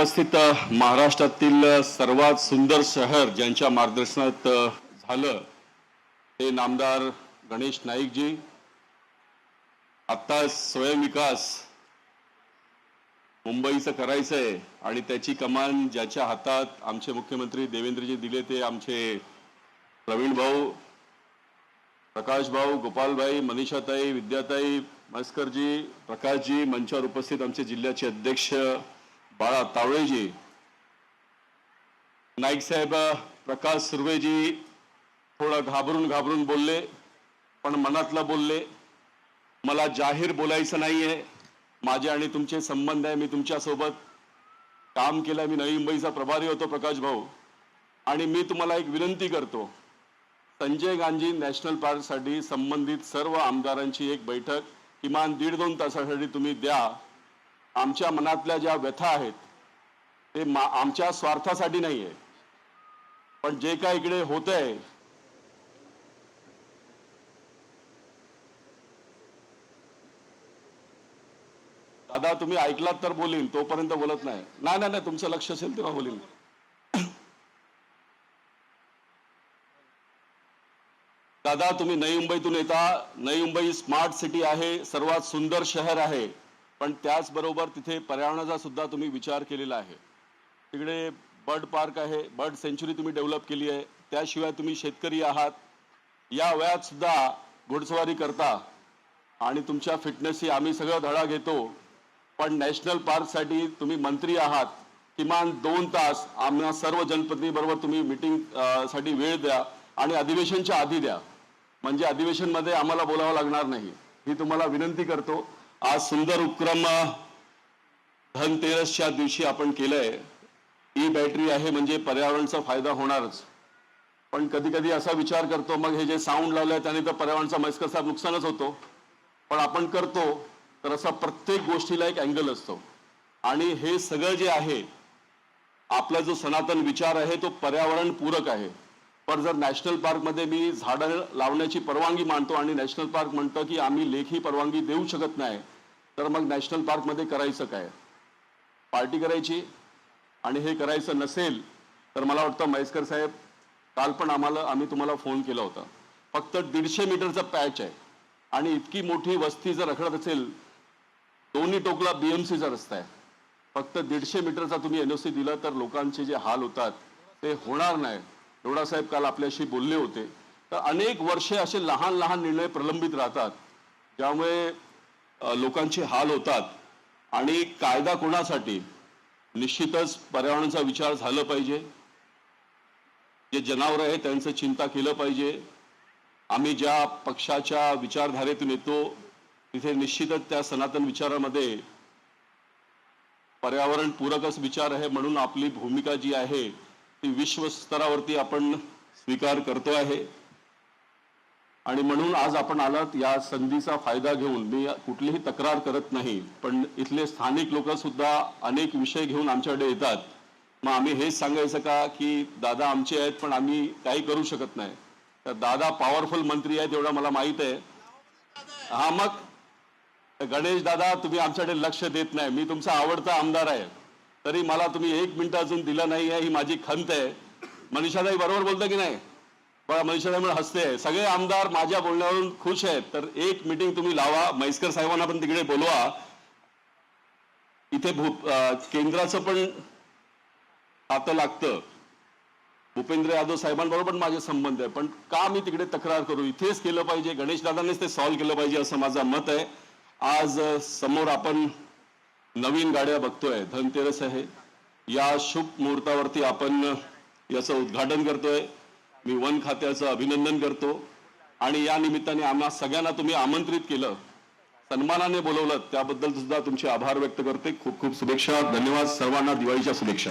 उपस्थित महाराष्ट्रातील सर्वात सुंदर शहर ज्यांच्या मार्गदर्शनात झालं ते नामदार गणेश नाईकजी. आत्ता स्वयंविकास मुंबईचं करायचं आहे आणि त्याची कमान ज्याच्या हातात आमचे मुख्यमंत्री देवेंद्रजी दिले ते आमचे प्रवीण भाऊ प्रकाश भाऊ गोपालभाई मनीषाताई विद्याताई मस्करजी प्रकाशजी मंचावर उपस्थित आमचे जिल्ह्याचे अध्यक्ष बाळा तावळेजी. नाईक साहेब प्रकाश सुर्वेजी थोडं घाबरून घाबरून बोलले पण मनातलं बोलले मला जाहीर बोलायचं नाहीये. माझे आणि तुमचे संबंध आहे मी तुमच्यासोबत. काम केलं मी नवी मुंबईचा प्रभारी होतो प्रकाश भाऊ. आणि मी तुम्हाला एक विनंती करतो. संजय गांधी नॅशनल पार्कसाठी संबंधित सर्व आमदारांची एक बैठक किमान दीड दोन तासासाठी तुम्ही द्या. आमच्या मनातल्या ज्या व्यथा आहेत ते मा- आमच्या स्वार्थासाठी नाही आहे पण जे काय इकडे होत आहे दादा तुम्ही ऐकलात तर बोलीन तोपर्यंत बोलत नाही. नाही नाही नाही तुमचं लक्ष असेल तेव्हा बोलीन. दादा तुम्ही नई मुंबईतून येता. नई मुंबई स्मार्ट सिटी आहे सर्वात सुंदर शहर आहे. पण त्याचबरोबर तिथे पर्यावरणाचा सुद्धा तुम्ही विचार केलेला आहे. तिकडे बर्ड पार्क आहे बर्ड सेंच्युरी तुम्ही डेव्हलप केली आहे त्याशिवाय तुम्ही शेतकरी आहात. या वयात सुद्धा घोडसवारी करता आणि तुमच्या फिटनेसची आम्ही सगळं धडा घेतो. पण नॅशनल पार्कसाठी तुम्ही मंत्री आहात किमान दोन तास आम्हाला सर्व जनप्रतिनिधीबरोबर तुम्ही मिटिंगसाठी वेळ द्या आणि अधिवेशनच्या आधी द्या. म्हणजे अधिवेशनमध्ये आम्हाला बोलावं लागणार नाही. ही तुम्हाला विनंती करतो आज सुंदर उपक्रम धनतेरसच्या दिवशी आपण केलंय. ई बॅटरी आहे म्हणजे पर्यावरणाचा फायदा होणारच. पण कधी कधी असा विचार करतो मग हे जे साऊंड लावलंय त्याने तर पर्यावरणचा मैस्कर साहेब नुकसानच होतो. पण आपण करतो तर असा प्रत्येक गोष्टीला एक अँगल असतो. आणि हे सगळं जे आहे आपला जो सनातन विचार आहे तो पर्यावरण पूरक आहे. पण जर नॅशनल पार्कमध्ये मी झाडं लावण्याची परवानगी मानतो आणि नॅशनल पार्क म्हणतं की आम्ही लेखी परवानगी देऊ शकत नाही तर मग नॅशनल पार्कमध्ये करायचं काय? पार्टी करायची आणि हे करायचं नसेल तर मला वाटतं म्हैसकर साहेब काल पण आम्हाला आम्ही तुम्हाला फोन केला होता. फक्त दीडशे मीटरचा पॅच आहे आणि इतकी मोठी वस्ती जर रखडत असेल दोन्ही टोकला बी एम सीचा रस्ता आहे. फक्त दीडशे मीटरचा तुम्ही एन ओ सी दिला तर लोकांचे जे हाल होतात ते होणार नाही. एवढा साहेब काल आपल्याशी बोलले होते. तर अनेक वर्षे असे लहान लहान निर्णय प्रलंबित राहतात. ज्यामुळे लोकांचे हाल होतात. आणि कायदा कोणासाठी? निश्चितच पर्यावरणाचा विचार झाला पाहिजे. जे जनावर आहे त्यांचं चिंता केलं पाहिजे. आम्ही ज्या पक्षाच्या विचारधारेतून येतो तिथे निश्चितच त्या सनातन विचारामध्ये पर्यावरण पूरकच विचार आहे म्हणून आपली भूमिका जी आहे ती विश्वस्तरावरती आपण स्वीकार करतो आहे. आणि म्हणून आज आपण आलात या संधीचा फायदा घेऊन. मी कुठलीही तक्रार करत नाही पण इथले स्थानिक लोक सुद्धा अनेक विषय घेऊन आमच्याकडे येतात. मग आम्ही हेच सांगायचं का की दादा आमचे आहेत पण आम्ही काही करू शकत नाही. तर दादा पॉवरफुल मंत्री आहेत एवढं मला माहीत आहे. हा मग गणेश दादा तुम्ही आमच्याकडे लक्ष देत नाही. मी तुमचा आवडता आमदार आहे. तरी मला तुम्ही एक मिनिट अजून दिलं नाही आहे ही माझी खंत आहे. मनीषाताई बरोबर बोलतं की नाही? बघा मनीषाताई म्हणून हसते सगळे आमदार माझ्या बोलण्यावरून खुश आहेत. तर एक मिटिंग तुम्ही लावा. म्हैसकर साहेबांना पण तिकडे बोलवा. इथे भू केंद्राचं पण हातं लागतं. भूपेंद्र यादव साहेबांबरोबर पण माझे संबंध आहे. पण का मी तिकडे तक्रार करू? इथेच केलं पाहिजे. गणेश दादांनीच ते सॉल्व्ह केलं पाहिजे असं माझं मत आहे. आज समोर आपण नवीन गाड्या बघतोय धनतेरस आहे. या शुभ मुहूर्तावरती आपण याचं उद्घाटन करतोय. मी वन खात्याचं अभिनंदन करतो. आणि या निमित्ताने आम्हा सगळ्यांना तुम्ही आमंत्रित केलं सन्मानाने बोलवलं त्याबद्दल सुद्धा तुमचे आभार व्यक्त करते. खूप खूप शुभेच्छा. धन्यवाद सर्वांना दिवाळीच्या शुभेच्छा.